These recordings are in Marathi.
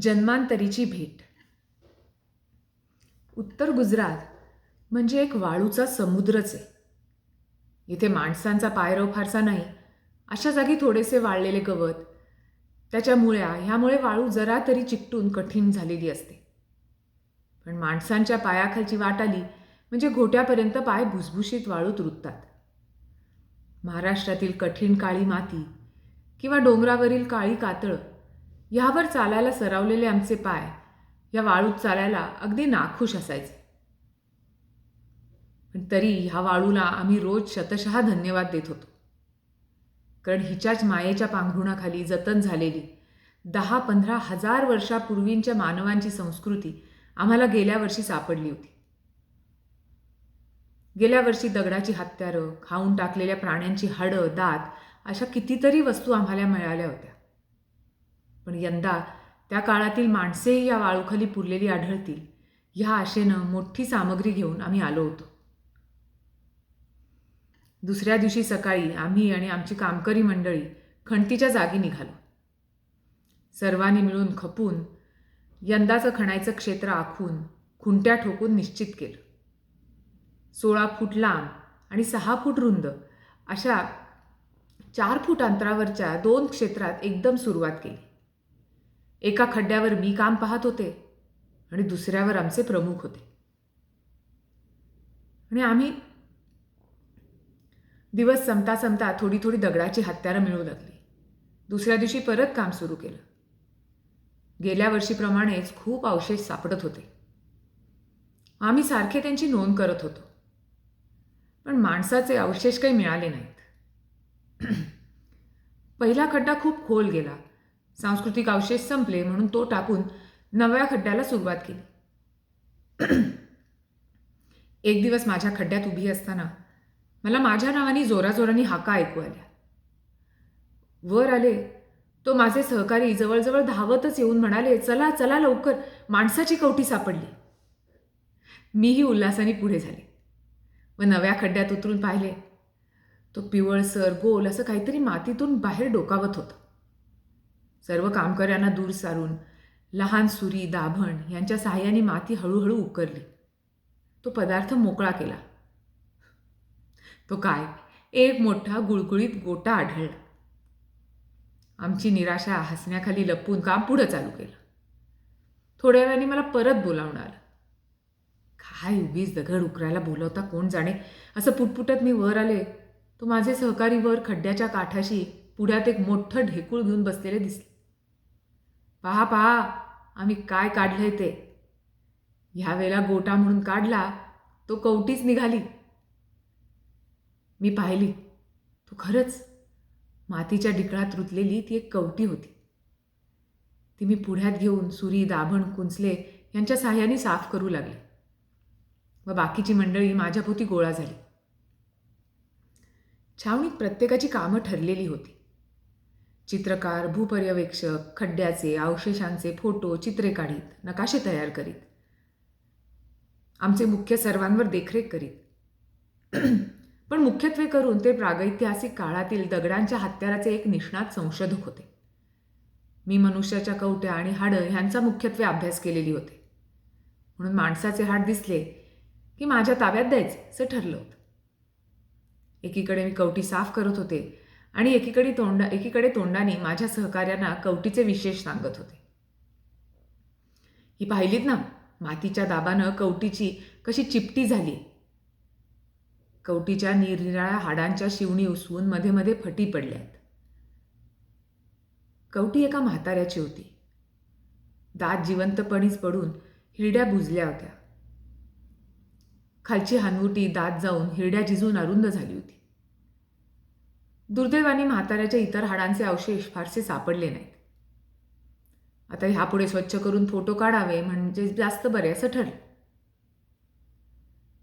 जन्मांतरीची भेट. उत्तर गुजरात म्हणजे एक वाळूचा समुद्रच आहे. इथे माणसांचा पायरव फारसा नाही. अशा जागी थोडेसे वाळलेले गवत त्याच्या मुळ्या ह्यामुळे वाळू जरा तरी चिकटून कठीण झालेली असते. पण माणसांच्या पायाखालची वाट आली म्हणजे घोट्यापर्यंत पाय भुसभुशीत वाळूत रुततात. महाराष्ट्रातील कठीण काळी माती किंवा डोंगरावरील काळी कातळं ह्यावर चालायला सरावलेले आमचे पाय या वाळूत चालायला अगदी नाखुश असायचे. पण तरी ह्या वाळूला आम्ही रोज शतशः धन्यवाद देत होतो. कारण हिच्याच मायेच्या पांघरुणाखाली जतन झालेली दहा पंधरा हजार वर्षापूर्वींच्या मानवांची संस्कृती आम्हाला गेल्या वर्षी सापडली होती. गेल्या वर्षी दगडाची हत्यारं खाऊन टाकलेल्या प्राण्यांची हाडं दात अशा कितीतरी वस्तू आम्हाला मिळाल्या होत्या. पण यंदा त्या काळातील माणसेही या वाळूखाली पुरलेली आढळतील. ह्या आशेनं मोठी सामग्री घेऊन आम्ही आलो होतो. दुसऱ्या दिवशी सकाळी आम्ही आणि आमची कामकरी मंडळी खणतीच्या जागी निघालो. सर्वांनी मिळून खपून यंदाचं खणायचं क्षेत्र आखून खुंट्या ठोकून निश्चित केलं. सोळा फूट लांब आणि सहा फूट रुंद अशा चार फूट अंतरावरच्या दोन क्षेत्रात एकदम सुरुवात केली. एका खड्ड्यावर मी काम पाहत होते आणि दुसऱ्यावर आमचे प्रमुख होते. आणि आम्ही दिवस संपता संपता थोडी थोडी दगडाची हत्यारं मिळू लागली. दुसऱ्या दिवशी परत काम सुरू केलं. गेल्या वर्षीप्रमाणेच खूप अवशेष सापडत होते. आम्ही सारखे त्यांची नोंद करत होतो. पण माणसाचे अवशेष काही मिळाले नाहीत. पहिला खड्डा खूप खोल गेला. सांस्कृतिक अवशेष संपले म्हणून तो टाकून नव्या खड्ड्याला सुरुवात केली. एक दिवस माझ्या खड्ड्यात उभी असताना मला माझ्या नावाने जोराजोराने हाका ऐकू आल्या. वर आले तो माझे सहकारी जवळजवळ धावतच येऊन म्हणाले चला चला लवकर माणसाची कवटी सापडली. मीही उल्हासाने पुढे झाले व नव्या खड्ड्यात उतरून पाहिले. तो पिवळसर गोल असं काहीतरी मातीतून बाहेर डोकावत होता. सर्व कामकऱ्यांना दूर सारून लहान सुरी दाभण यांच्या सहाय्याने माती हळूहळू उकरली. तो पदार्थ मोकळा केला. तो काय? एक मोठा गुळगुळीत गोटा आढळला. आमची निराशा हसण्याखाली लपून काम पुढं चालू केलं. थोड्या वेळाने मला परत बोलावणार आलं. काय उगीच दगड उकरायला बोलवता? कोण जाणे? असं पुटपुटत मी वर आले. तो माझे सहकारी वर खड्ड्याच्या काठाशी पुढ्यात एक मोठं ढेकूळ घेऊन बसलेले दिसले. पहा पहा आम्ही काय काढलंय ते. ह्या वेळेला गोटा म्हणून काढला तो कवटीच निघाली. मी पाहिली तो खरंच मातीच्या डिकळात रुतलेली ती एक कवटी होती. ती मी पुढ्यात घेऊन सुरी दाभण कुंचले यांच्या साह्याने साफ करू लागले व बाकीची मंडळी माझ्याभोवती गोळा झाली. छावणीत प्रत्येकाची कामं ठरलेली होती. चित्रकार भूपर्यवेक्षक खड्ड्याचे अवशेषांचे फोटो चित्रे काढीत नकाशे तयार करीत. आमचे मुख्य सर्वांवर देखरेख करीत. पण मुख्यत्वे करून ते प्रागैतिहासिक काळातील दगडांच्या हत्याराचे एक निष्णात संशोधक होते. मी मनुष्याच्या कवट्या आणि हाडं ह्यांचा मुख्यत्वे अभ्यास केलेली होते. म्हणून माणसाचे हाड दिसले की माझ्या ताब्यात द्यायचे असं ठरलं होतं. एकीकडे मी कवटी साफ करत होते आणि एकीकडे तोंडा एकीकडे तोंडाने माझ्या सहकार्यांना कवटीचे विशेष सांगत होते. ही पाहिलीत ना मातीच्या दाबानं कवटीची कशी चिपटी झाली. कवटीच्या निरनिराळ्या हाडांच्या शिवणी उसवून मध्ये मध्ये फटी पडल्यात. कवटी एका म्हाताऱ्याची होती. दात जिवंतपणीच पडून हिरड्या बुजल्या होत्या. खालची हानवटी दात जाऊन हिरड्या जिजून अरुंद झाली होती. दुर्दैवाने म्हाताऱ्याच्या इतर हाडांचे अवशेष फारसे सापडले नाहीत. आता ह्यापुढे स्वच्छ करून फोटो काढावे म्हणजे जास्त बरे असं ठरलं.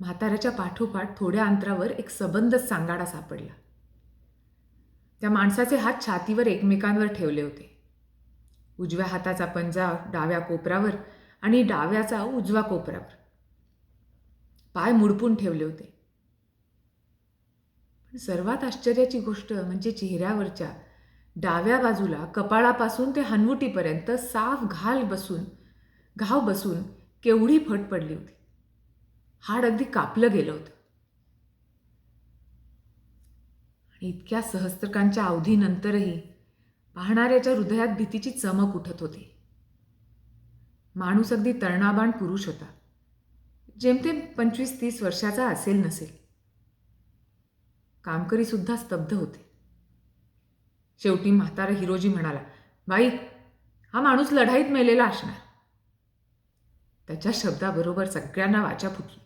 म्हाताऱ्याच्या पाठोपाठ थोड्या अंतरावर एक सबंधच सांगाडा सापडला. त्या माणसाचे हात छातीवर एकमेकांवर ठेवले होते. उजव्या हाताचा पंजा डाव्या कोपरावर आणि डाव्याचा उजवा कोपरावर पाय मुडपून ठेवले होते. सर्वात आश्चर्याची गोष्ट म्हणजे चेहऱ्यावरच्या डाव्या बाजूला कपाळापासून ते हनवटीपर्यंत साफ घाल बसून घाव बसून केवढी फट पडली होती. हाड अगदी कापलं गेलं होतं. आणि इतक्या सहस्त्रकांच्या अवधीनंतरही पाहणाऱ्याच्या हृदयात भीतीची चमक उठत होती. माणूस अगदी तळणाबाण पुरुष होता. जेमतेम पंचवीस तीस वर्षाचा असेल नसेल. कामकरी सुद्धा स्तब्ध होते. शेवटी म्हातारा हिरोजी म्हणाला बाई हा माणूस लढाईत मेलेला असणार. त्याच्या शब्दाबरोबर सगळ्यांना वाचा फुटली.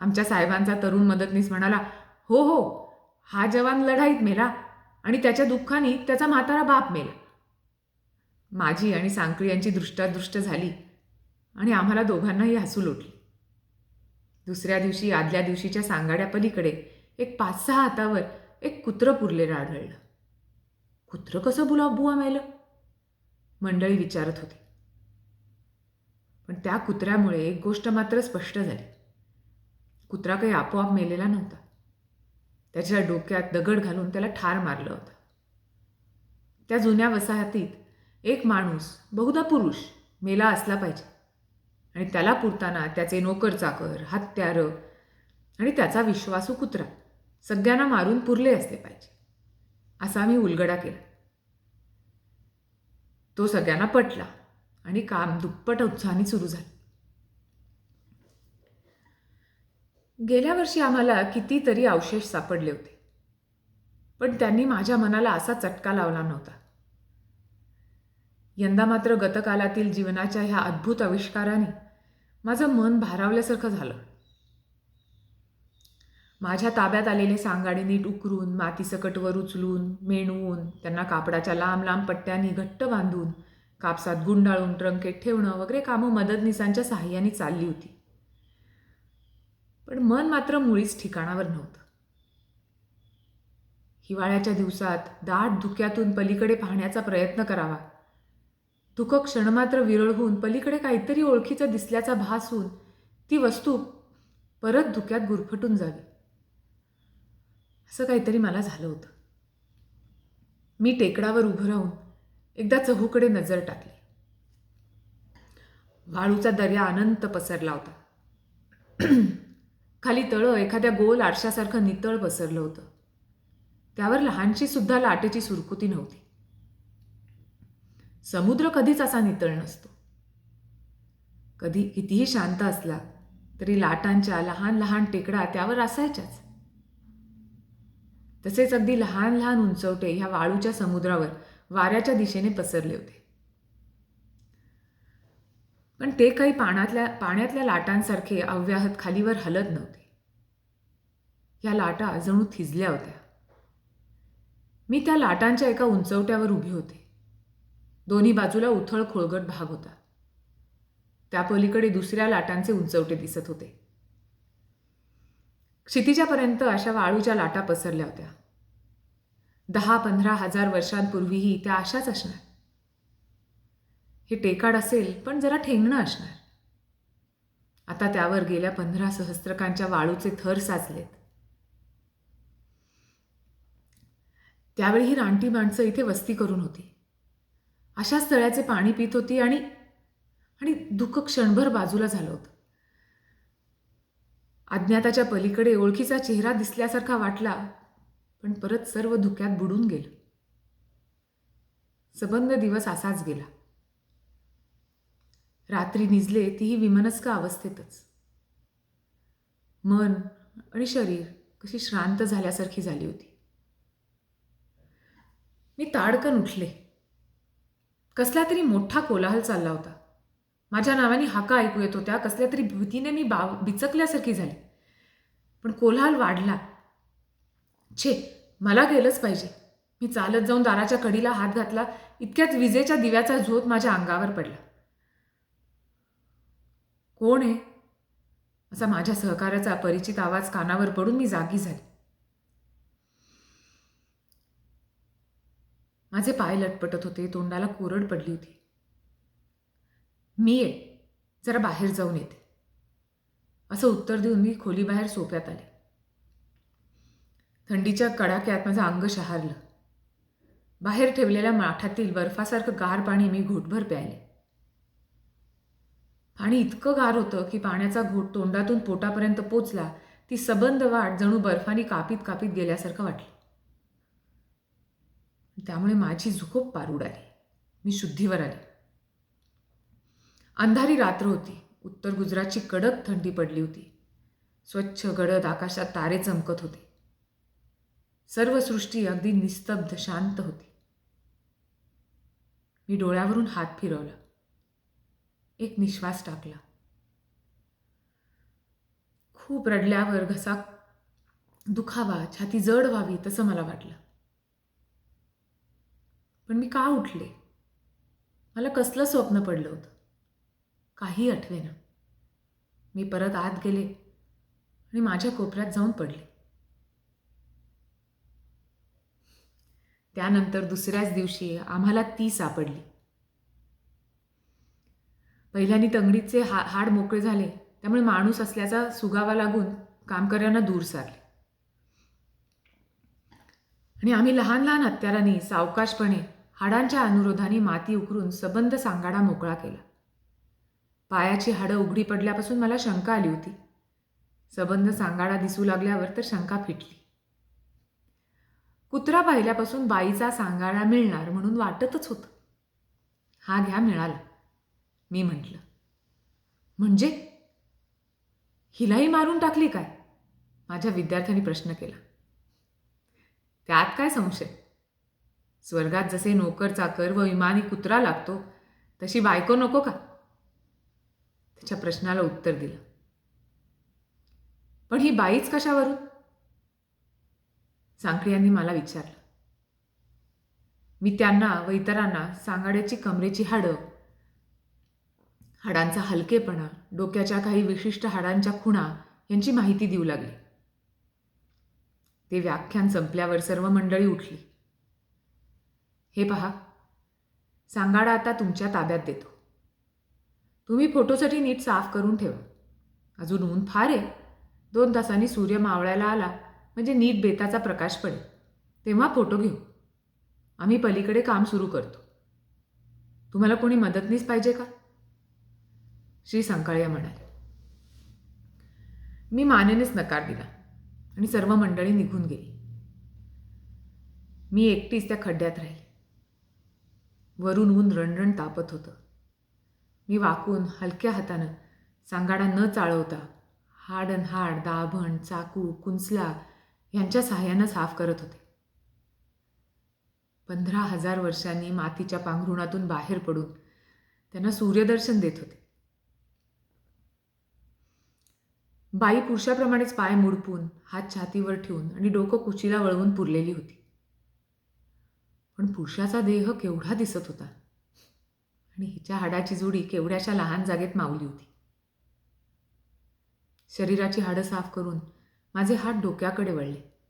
आमच्या साहेबांचा तरुण मदतनीस म्हणाला हो हो हा जवान लढाईत मेला आणि त्याच्या दुःखाने त्याचा म्हातारा बाप मेला. माझी आणि सांकळी यांची दृष्टादृष्ट झाली आणि आम्हाला दोघांनाही हसू लोटली. दुसऱ्या दिवशी आदल्या दिवशीच्या सांगाड्या पलीकडे एक पाच सहा हातावर एक कुत्रं पुरलेलं आढळलं कुत्रं कसं बुला बुवा मेलं? मंडळी विचारत होती. पण त्या कुत्र्यामुळे एक गोष्ट मात्र स्पष्ट झाली. कुत्रा काही आपोआप मेलेला नव्हता. त्याच्या डोक्यात दगड घालून त्याला ठार मारलं होतं. त्या जुन्या वसाहतीत एक माणूस बहुधा पुरुष मेला असला पाहिजे. आणि त्याला पुरताना त्याचे नोकर चाकर हत्यारं आणि त्याचा विश्वासू कुत्रा सगळ्यांना मारून पुरले असले पाहिजे. असा मी उलगडा केला. तो सगळ्यांना पटला आणि काम दुप्पट उत्साहाने सुरू झालं. गेल्या वर्षी आम्हाला कितीतरी अवशेष सापडले होते. पण त्यांनी माझ्या मनाला असा चटका लावला नव्हता. यंदा मात्र गतकालातील जीवनाच्या ह्या अद्भुत आविष्काराने माझं मन भारावल्यासारखं झालं. माझ्या ताब्यात आलेले सांगाडे नीट उकरून मातीसकटवर उचलून मेणवून त्यांना कापडाच्या लांब लांब पट्ट्यांनी घट्ट बांधून कापसात गुंडाळून ट्रंकेत ठेवणं वगैरे कामं मदतनीसांच्या सहाय्याने चालली होती. पण मन मात्र मुळीच ठिकाणावर नव्हतं. हिवाळ्याच्या दिवसात दाट धुक्यातून पलीकडे पाहण्याचा प्रयत्न करावा. धुकं क्षणमात्र विरळ होऊन पलीकडे काहीतरी ओळखीचं दिसल्याचा भास होऊन ती वस्तू परत धुक्यात गुरफटून जावी. असं काहीतरी मला झालं होतं. मी टेकडावर उभं राहून एकदा चहूकडे नजर टाकली. वाळूचा दर्या अनंत पसरला होता. खाली तळं एखाद्या गोल आरशासारखं नितळ पसरलं होतं. त्यावर लहानशी सुद्धा लाटेची सुरकुती नव्हती. समुद्र कधीच असा नितळ नसतो. कधी कितीही शांत असला तरी लाटांच्या लहान लहान टेकडा त्यावर असायच्याच. तसेच अगदी लहान लहान उंचवटे ह्या वाळूच्या समुद्रावर वाऱ्याच्या दिशेने पसरले होते. पण ते काही पाण्यातल्या पाण्यातल्या लाटांसारखे अव्याहत खालीवर हलत नव्हते. ह्या लाटा जणू थिजल्या होत्या. मी त्या लाटांच्या एका उंचवट्यावर उभी होते. दोन्ही बाजूला उथळ खोळगट भाग होता. त्या पलीकडे दुसऱ्या लाटांचे उंचवटे दिसत होते. क्षितिजापर्यंत अशा वाळूच्या लाटा पसरल्या होत्या. दहा पंधरा हजार वर्षांपूर्वीही त्या अशाच असणार. हे टेकाड असेल पण जरा ठेंगणं असणार. आता त्यावर गेल्या पंधरा सहस्त्रकांच्या वाळूचे थर साचलेत. त्यावेळी ही रानटी माणसं इथे वस्ती करून होती. अशा स्थळाचे पाणी पित होती आणि आणि दुःख क्षणभर बाजूला झालं होतं. अज्ञाताच्या पलीकडे ओळखीचा चेहरा दिसल्यासारखा वाटला पण परत सर्व धुक्यात बुडून गेलं. सबंध दिवस असाच गेला. रात्री निजले तीही विमनस्क अवस्थेतच. मन आणि शरीर कशी श्रांत झाल्यासारखी झाली होती. मी ताडकन उठले. कसला तरी मोठा कोलाहल चालला होता. माझ्या नावाने हाका ऐकू येत होत्या. कसल्या तरी भीतीने मी बा बिचकल्यासारखी झाली. पण कोलाहल वाढला. छे मला गेलंच पाहिजे. मी चालत जाऊन दाराच्या कडीला हात घातला. इतक्यात विजेच्या दिव्याचा झोत माझ्या अंगावर पडला. कोण आहे असा माझ्या सहकार्याचा परिचित आवाज कानावर पडून मी जागी झाली. माझे पाय लटपटत होते. तोंडाला कोरड पडली होती. मी ये. जरा बाहेर जाऊन येते. असं उत्तर देऊन मी खोलीबाहेर सोप्यात आले. थंडीच्या कडाक्यात माझं अंग शहारलं. बाहेर ठेवलेल्या माठातील बर्फासारखं गार पाणी मी घोटभर प्यायले. पाणी इतकं गार होतं की पाण्याचा घोट तोंडातून पोटापर्यंत पोचला ती सबंध वाट जणू बर्फाने कापीत कापीत गेल्यासारखं वाटलं. त्यामुळे माझी झोप पारूड आली. मी शुद्धीवर आली. अंधारी रात्र होती. उत्तर गुजरातची कडक थंडी पडली होती. स्वच्छ गडद आकाशात तारे चमकत होते. सर्व सृष्टी अगदी निस्तब्ध शांत होती. मी डोळ्यावरून हात फिरवला. एक निश्वास टाकला. खूप रडल्यावर घसा दुखावा छाती जड व्हावी तसं मला वाटलं. पण मी का उठले? मला कसलं स्वप्न पडलं होतं? काही आठवेना मी परत आत गेले आणि माझ्या कोपऱ्यात जाऊन पडले. त्यानंतर दुसऱ्याच दिवशी आम्हाला ती सापडली. पहिल्यानी तंगडीचे हा हाड मोकळे झाले त्यामुळे माणूस असल्याचा सुगावा लागून कामकऱ्यांना दूर सारले. आणि आम्ही लहान लहान हत्यारांनी सावकाशपणे हाडांच्या अनुरोधाने माती उकरून सबंध सांगाडा मोकळा केला. पायाची हाडं उघडी पडल्यापासून मला शंका आली होती. सबंध सांगाडा दिसू लागल्यावर तर शंका फिटली. कुत्रा पाहिल्यापासून बाईचा सांगाडा मिळणार म्हणून वाटतच होतं. हा घ्या मिळाला. मी म्हटलं म्हणजे? हिलाही मारून टाकली काय? माझ्या विद्यार्थ्यांनी प्रश्न केला. त्यात काय संशय? स्वर्गात जसे नोकर चाकर व विमानी कुत्रा लागतो तशी बायको नको का? त्याच्या प्रश्नाला उत्तर दिलं. पण ही बाईच कशावरून? सांखळी यांनी मला विचारलं. मी त्यांना व इतरांना सांगाड्याची कमरेची हाडं हाडांचा हलकेपणा डोक्याच्या काही विशिष्ट हाडांच्या खुणा यांची माहिती देऊ लागली. ते व्याख्यान संपल्यावर सर्व मंडळी उठली. हे पहा सांगाडा आता तुमच्या ताब्यात देतो. तुम्ही फोटोसाठी नीट साफ करून ठेवा. अजून ऊन फार आहे. दोन तासांनी सूर्य मावळायला आला म्हणजे नीट बेताचा प्रकाश पडेल. तेव्हा फोटो घेऊ. आम्ही पलीकडे काम सुरू करतो. तुम्हाला कोणी मदतनीस पाहिजे का? श्री संकाळ्या म्हणाले. मी मानेनेच नकार दिला आणि सर्व मंडळी निघून गेली. मी एकटीच त्या खड्ड्यात राहिली. वरून ऊन रणरण तापत होतं. मी वाकून हलक्या हातानं सांगाडा न चाळवता हाडन हाड दाभण चाकू कुंचला यांच्या सहाय्यानं साफ करत होते. पंधरा हजार वर्षांनी मातीच्या पांघरुणातून बाहेर पडून त्यांना सूर्यदर्शन देत होते. बाई पुरुषाप्रमाणेच पाय मुडपून हात छातीवर ठेवून आणि डोकं कुशीला वळवून पुरलेली होती. पण पुरुषाचा देह केवढा दिसत होता. आणि हिच्या हाडाची जोडी केवढ्याशा लहान जागेत मावली होती. शरीराची हाडं साफ करून माझे हात डोक्याकडे वळले.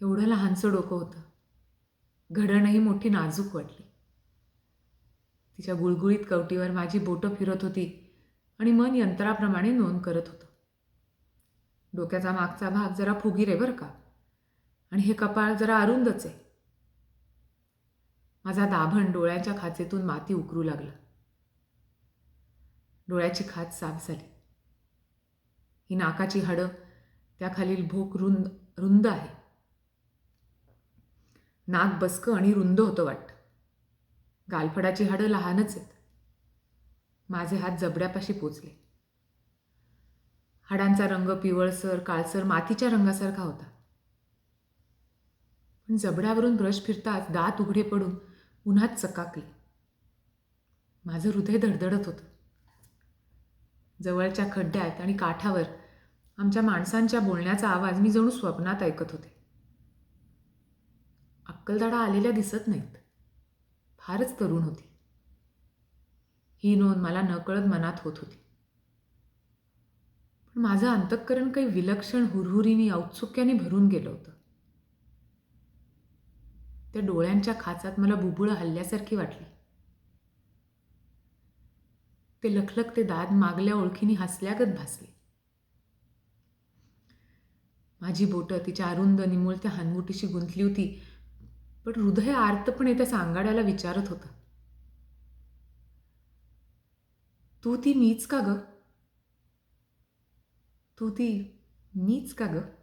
एवढं लहानसं डोकं होतं. घडणही मोठी नाजूक वाटली. तिच्या गुळगुळीत कवटीवर माझी बोटं फिरत होती आणि मन यंत्राप्रमाणे नोंद करत होतं. डोक्याचा मागचा भाग जरा फुगीर आहे बरं का? आणि हे कपाळ जरा अरुंदच आहे. माझा दाभण डोळ्याच्या खाचेतून माती उकरू लागला. डोळ्याची खाच साफ झाली. ही नाकाची हाडं त्याखालील भोक रुंद रुंद आहे. नाक बसकं आणि रुंद होतं वाटतं. गालफडाची हाडं लहानच आहेत. माझे हात जबड्यापाशी पोचले. हाडांचा रंग पिवळसर काळसर मातीच्या रंगासारखा होता. पण जबड्यावरून ब्रश फिरताच दात उघडे पडून उन्हात चकाकले. माझं हृदय धडधडत होतं. जवळच्या खड्ड्यात आणि काठावर आमच्या माणसांच्या बोलण्याचा आवाज मी जणू स्वप्नात ऐकत होते. अक्कलदाडा आलेल्या दिसत नाहीत. फारच तरुण होती. ही नोंद मला नकळत मनात होत होती. पण माझं अंतःकरण काही विलक्षण हुरहुरीने औत्सुक्याने भरून गेलं होतं. त्या डोळ्यांच्या खाचात मला बुबुळं हल्ल्यासारखी वाटली. ते लखलखते दाद मागल्या ओळखीने हसल्यागत भासले. माझी बोटं तिच्या अरुंद निमुळत्या हानमुटीशी गुंतली होती पण हृदय आर्तपणे त्या सांगाड्याला विचारत होतं. तू ती मीच का ग? तू ती मीच का ग?